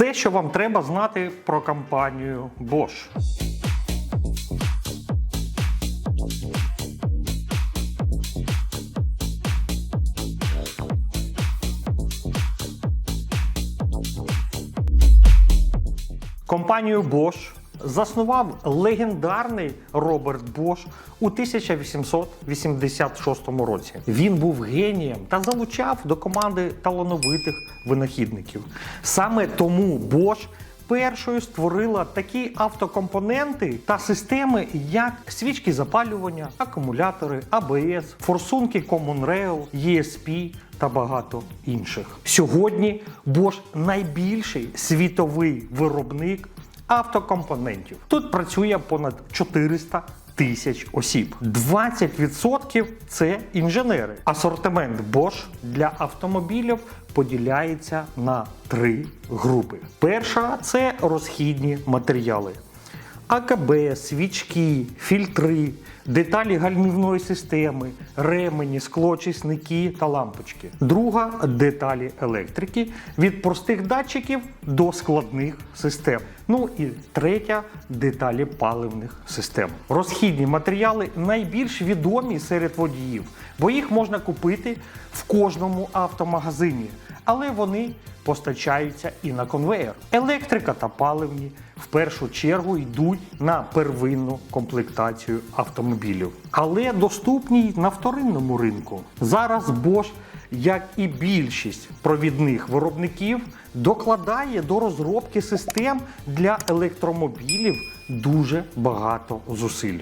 Все, що вам треба знати про компанію Bosch. Компанію Bosch заснував легендарний Роберт Бош у 1886 році. Він був генієм та залучав до команди талановитих винахідників. Саме тому Bosch першою створила такі автокомпоненти та системи, як свічки запалювання, акумулятори, АБС, форсунки Common Rail, ESP та багато інших. Сьогодні Bosch найбільший світовий виробник автокомпонентів. Тут працює понад 400 тисяч осіб. 20% це інженери. Асортимент Bosch для автомобілів поділяється на три групи. Перша це розхідні матеріали. АКБ, свічки, фільтри, деталі гальмівної системи, ремені, склоочисники та лампочки. Друга деталі електрики від простих датчиків до складних систем. Ну і третя деталі паливних систем. Розхідні матеріали найбільш відомі серед водіїв, бо їх можна купити в кожному автомагазині, але вони постачаються і на конвеєр. Електрика та паливні в першу чергу йдуть на первинну комплектацію автомобілів, але доступні й на вторинному ринку. Зараз Bosch, як і більшість провідних виробників, докладає до розробки систем для електромобілів дуже багато зусиль.